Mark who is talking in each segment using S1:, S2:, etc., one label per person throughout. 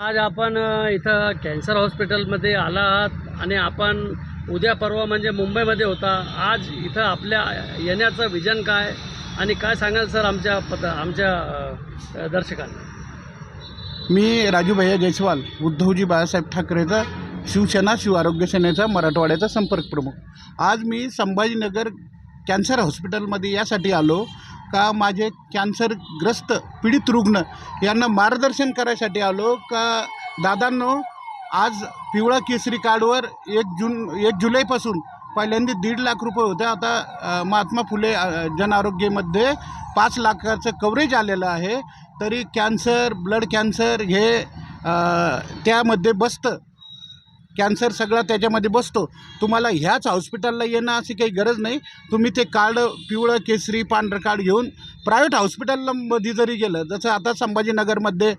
S1: आज आपण इथं कॅन्सर हॉस्पिटलमध्ये आला आहात आणि आपण उद्या परवा म्हणजे मुंबईमध्ये होता. आज इथं आपल्या येण्याचं विजन काय आणि काय सांगाल सर आमच्या पद आमच्या दर्शकांना?
S2: मी राजू भैया जयस्वाल उद्धवजी बाळासाहेब ठाकरेचा शिवसेना शिव आरोग्य सेनेचा मराठवाड्याचा संपर्क प्रमुख. आज मी संभाजीनगर कॅन्सर हॉस्पिटलमध्ये यासाठी आलो. का माझे कॅन्सरग्रस्त पीडित रुग्ण यांना मार्गदर्शन करायसाठी आलो का दादांनो आज पिवळा केसरी कार्डवर एक जून एक जुलैपासून पहिल्यांदा दीड लाख रुपये होते. आता महात्मा फुले जनआरोग्यमध्ये जन आरोग्यमध्ये पाच लाखाचं कव्हरेज आलेलं आहे. तरी कॅन्सर ब्लड कॅन्सर हे त्यामध्ये बसतं. कॅन्सर सगळा त्याच्यामध्ये बसतो. तुम्हाला ह्याच हॉस्पिटलला येणं अशी काही गरज नाही. तुम्ही ते कार्ड पिवळं केसरी पांढरं कार्ड घेऊन प्रायव्हेट हॉस्पिटलमध्ये जरी गेलं जसं आता संभाजीनगरमध्ये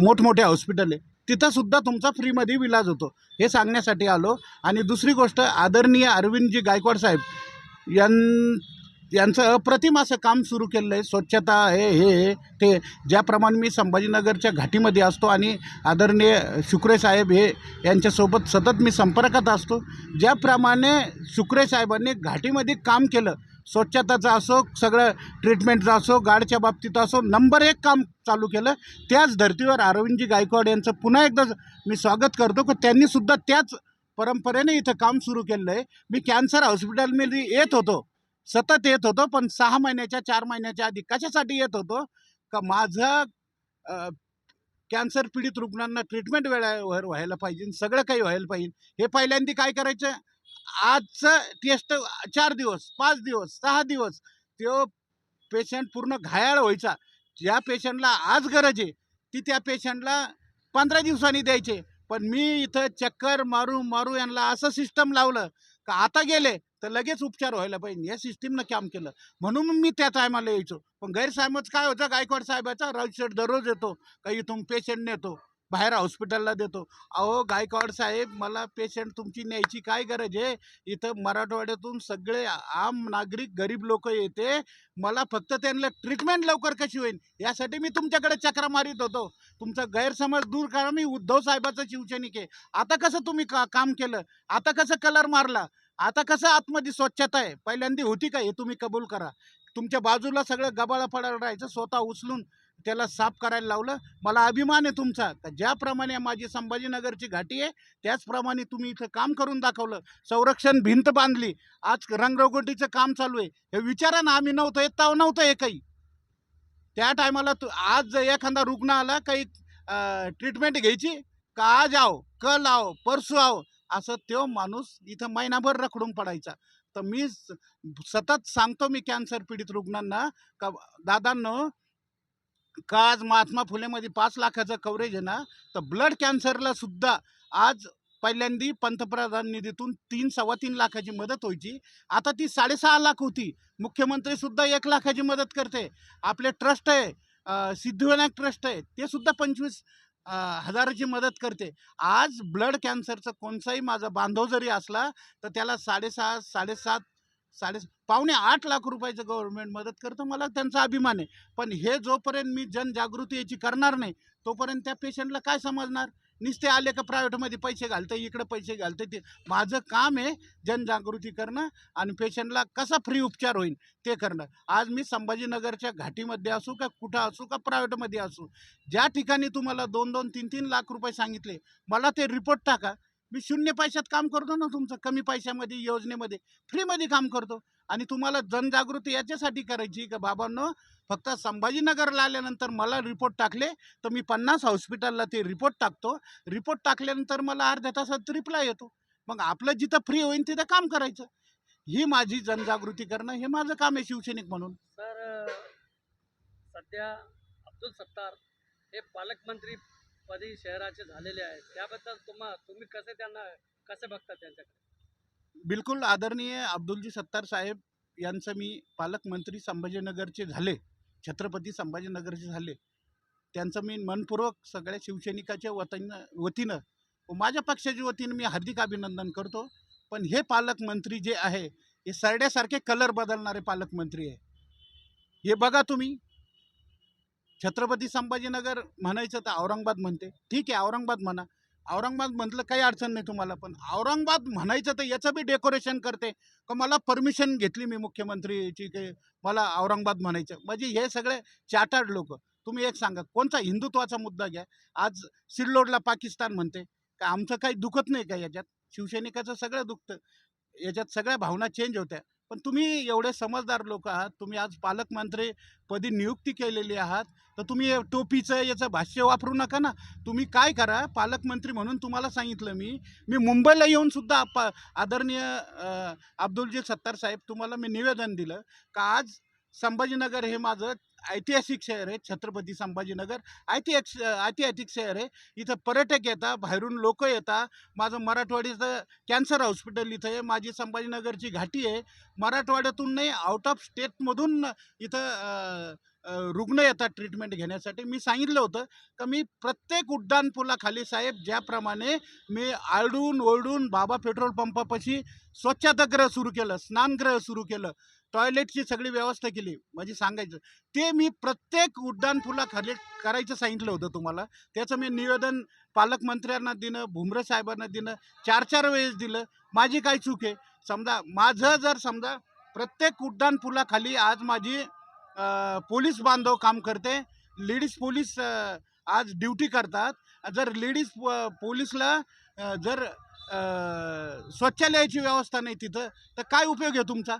S2: मोठमोठे हॉस्पिटल आहे तिथंसुद्धा तुमचा फ्रीमध्ये इलाज होतो. हे सांगण्यासाठी आलो. आणि दुसरी गोष्ट आदरणीय अरविंदजी गायकवाड साहेब यां यांचं अप्रतिम असं काम सुरू केलेलं आहे स्वच्छता हे हे ते. ज्याप्रमाणे मी संभाजीनगरच्या घाटीमध्ये असतो आणि आदरणीय शुक्रे साहेब हे यांच्यासोबत सतत मी संपर्कात असतो. ज्याप्रमाणे शुक्रे साहेबांनी घाटीमध्ये काम केलं स्वच्छताचं असो सगळं ट्रीटमेंटचं असो गाडच्या बाबतीत असो नंबर एक काम चालू केलं त्याच धर्तीवर अरविंदजी गायकवाड यांचं पुन्हा एकदा मी स्वागत करतो. की त्यांनीसुद्धा त्याच परंपरेने इथं काम सुरू केलेलं आहे मी कॅन्सर हॉस्पिटलमध्ये येत होतो. सतत येत होतो पण सहा महिन्याच्या चार महिन्याच्या आधी कशासाठी येत होतो? का माझं कॅन्सर पीडित रुग्णांना ट्रीटमेंट वेळेवर व्हायला पाहिजे सगळं काही व्हायला पाहिजे. हे पहिल्यांदा काय करायचं? आजचं टेस्ट चार दिवस पाच दिवस सहा दिवस तो पेशंट पूर्ण घायाळ व्हायचा. ज्या पेशंटला आज गरज आहे ती त्या पेशंटला पंधरा दिवसांनी द्यायचे. पण मी इथं चक्कर मारू मारू यांना असं सिस्टम लावलं का आता गेले? तर लगेच उपचार व्हायला पाहिजे. या सिस्टीमनं काम केलं. म्हणून मी त्या टायमाला यायचो. पण गैरसाहेबच काय होतं? गायकवाड साहेबाचा राजशेठ दररोज येतो. का इथून पेशंट नेतो. बाहेर हॉस्पिटलला देतो. अहो गायकवाड साहेब मला पेशंट तुमची न्यायची काय गरज आहे? इथं मराठवाड्यातून सगळे आम नागरिक गरीब लोक येते. मला फक्त त्यांना ट्रीटमेंट लवकर कशी होईल? यासाठी मी तुमच्याकडे चक्रा मारित होतो. तुमचा गैरसमज दूर करा. मी उद्धव साहेबाचं शिवसैनिक आहे. आता कसं तुम्ही का काम केलं? आता कसं कलर मारला? आता कसं आतमध्ये स्वच्छता आहे. पहिल्यांदा होती का हे तुम्ही कबूल करा. तुमच्या बाजूला सगळं गबाळा पडायला राहायचं स्वतः उचलून त्याला साफ करायला लावलं. मला अभिमान आहे तुमचा. का ज्याप्रमाणे माझी संभाजीनगरची घाटी आहे त्याचप्रमाणे तुम्ही इथं काम करून दाखवलं. संरक्षण भिंत बांधली. आज रंगरंगोटीचं काम चालू आहे. हे विचारा ना आम्ही नव्हतं येत नव्हतं हे काही. त्या टायमाला तू आज जर एखादा रुग्ण आला काही ट्रीटमेंट घ्यायची का आज आव कल आव परसू आव असं तो माणूस इथं महिनाभर रखडून पडायचा. तर मी स- सतत सांगतो मी कॅन्सर पीडित रुग्णांना का दादांनो का आज महात्मा फुलेमध्ये पाच लाखाचं कव्हरेज आहे ना तर ब्लड कॅन्सरला सुद्धा आज पहिल्यांदी पंतप्रधान निधीतून तीन सव्वा तीन लाखाची मदत व्हायची. आता ती साडेसहा लाख होती. मुख्यमंत्री सुद्धा एक लाखाची मदत करते. आपले ट्रस्ट आहे सिद्धिविनायक ट्रस्ट आहे ते सुद्धा पंचवीस हजाराची मदत करते. आज ब्लड कॅन्सरचं कोणताही माझा बांधव जरी असला तर त्याला साडेसहा साडेसात साडे पावणे आठ लाख रुपयाचं गव्हर्नमेंट मदत करतं मला त्यांचा अभिमान आहे. पण हे जोपर्यंत मी जनजागृती याची करणार नाही तोपर्यंत त्या पेशंटला काय समजणार? नुसते आले का प्रायव्हेटमध्ये पैसे घालतं इकडे पैसे घालतं ते माझं काम आहे जनजागृती करणं आणि पेशंटला कसा फ्री उपचार होईल ते करणं. आज मी संभाजीनगरच्या घाटीमध्ये असू का कुठं असू का प्रायव्हेटमध्ये असू ज्या ठिकाणी तुम्हाला दोन दोन तीन तीन लाख रुपये सांगितले मला ते रिपोर्ट टाका. मी शून्य पैशात काम करतो ना तुमचं कमी पैशामध्ये योजनेमध्ये फ्रीमध्ये काम करतो. आणि तुम्हाला जनजागृती याच्यासाठी करायची का? बाबांनो फक्त संभाजीनगरला आल्यानंतर मला रिपोर्ट टाकले तर मी पन्नास हॉस्पिटलला ते रिपोर्ट टाकतो. रिपोर्ट टाकल्यानंतर मला अर्ध्या तासात रिप्लाय येतो. मग आपलं जिथं फ्री होईल तिथं काम करायचं. ही माझी जनजागृती करणं हे माझं काम आहे शिवसैनिक म्हणून.
S1: सर सध्या अब्दुल सत्तार हे पालकमंत्री पदी शहराचे झालेले आहेत. त्याबद्दल तुम्हा तुम्ही कसे त्यांना कसे बघता त्यांच्याकडे?
S2: बिलकुल आदरणीय अब्दुलजी सत्तार साहेब यांचं मी पालकमंत्री संभाजीनगरचे झाले छत्रपती संभाजीनगरचे झाले. त्यांचं मी मनपूर्वक सगळ्या शिवसैनिकाच्या वतीनं वतीनं माझ्या पक्षाच्या वतीनं मी हार्दिक अभिनंदन करतो. पण हे पालकमंत्री जे आहे हे सरड्यासारखे कलर बदलणारे पालकमंत्री आहे. हे बघा तुम्ही. छत्रपती संभाजीनगर म्हणायचं तर औरंगाबाद म्हणते. ठीक आहे औरंगाबाद म्हणा. औरंगाबाद म्हटलं काही अडचण नाही तुम्हाला पण औरंगाबाद म्हणायचं तर याचं बी डेकोरेशन करते. का मला परमिशन घेतली मी मुख्यमंत्रीची की मला औरंगाबाद म्हणायचं. म्हणजे हे सगळे चार्टर्ड लोक. तुम्ही एक सांगा कोणता हिंदुत्वाचा मुद्दा घ्या. आज सिल्लोडला पाकिस्तान म्हणते का आमचं काही दुखत नाही का याच्यात? शिवसैनिकाचं सगळं दुखतं. याच्यात सगळ्या भावना चेंज होत्या. पण तुम्ही एवढे समजदार लोक आहात तुम्ही आज पालकमंत्री पदी नियुक्ती केलेली आहात तर तुम्ही टोपीचं याचं भाष्य वापरू नका ना. तुम्ही काय करा पालकमंत्री म्हणून तुम्हाला सांगितलं मी मी मुंबईला येऊन सुद्धा पा आदरणीय अब्दुलजी सत्तार साहेब तुम्हाला मी निवेदन दिलं का आज संभाजीनगर हे माझं ऐतिहासिक शहर आहे छत्रपती संभाजीनगर. ऐतिहासिक ऐतिहासिक शहर आहे. इथं पर्यटक येतात बाहेरून लोक येतात. माझं मराठवाडीचं कॅन्सर हॉस्पिटल इथं आहे. माझी संभाजीनगरची घाटी आहे. मराठवाड्यातून नाही आउट ऑफ स्टेटमधून इथं रुग्ण येतात ट्रीटमेंट घेण्यासाठी. मी सांगितलं होतं तर मी प्रत्येक उड्डाणपुलाखाली साहेब ज्याप्रमाणे मी आळडून ओरडून बाबा पेट्रोल पंपापाशी स्वच्छतागृह सुरू केलं स्नानगृह सुरू केलं टॉयलेटची सगळी व्यवस्था केली. म्हणजे सांगायचं ते मी प्रत्येक उड्डाणपुलाखाली करायचं सांगितलं होतं तुम्हाला. त्याचं मी निवेदन पालकमंत्र्यांना दिलं भुमरे साहेबांना दिलं चार चार वेळेस दिलं. माझी काय चूक आहे? समजा माझं जर समजा प्रत्येक उड्डाणपुलाखाली आज माझी पोलीस बांधव काम करते. लेडीज पोलीस आज ड्युटी करतात. जर लेडीज पोलीसला जर स्वच्छालयाची शौचालयाची व्यवस्था नाही तिथं तर काय उपयोग आहे तुमचा?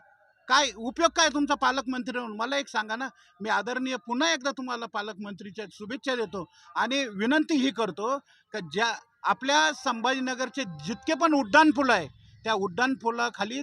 S2: काय उपयोग काय तुमचा पालकमंत्री म्हणून मला एक सांगा ना. मी आदरणीय पुन्हा एकदा तुम्हाला पालकमंत्रीच्या शुभेच्छा देतो आणि विनंती ही करतो का ज्या आपल्या संभाजीनगरचे जितके पण उड्डाणपुलं आहे त्या उड्डाणपुलाखाली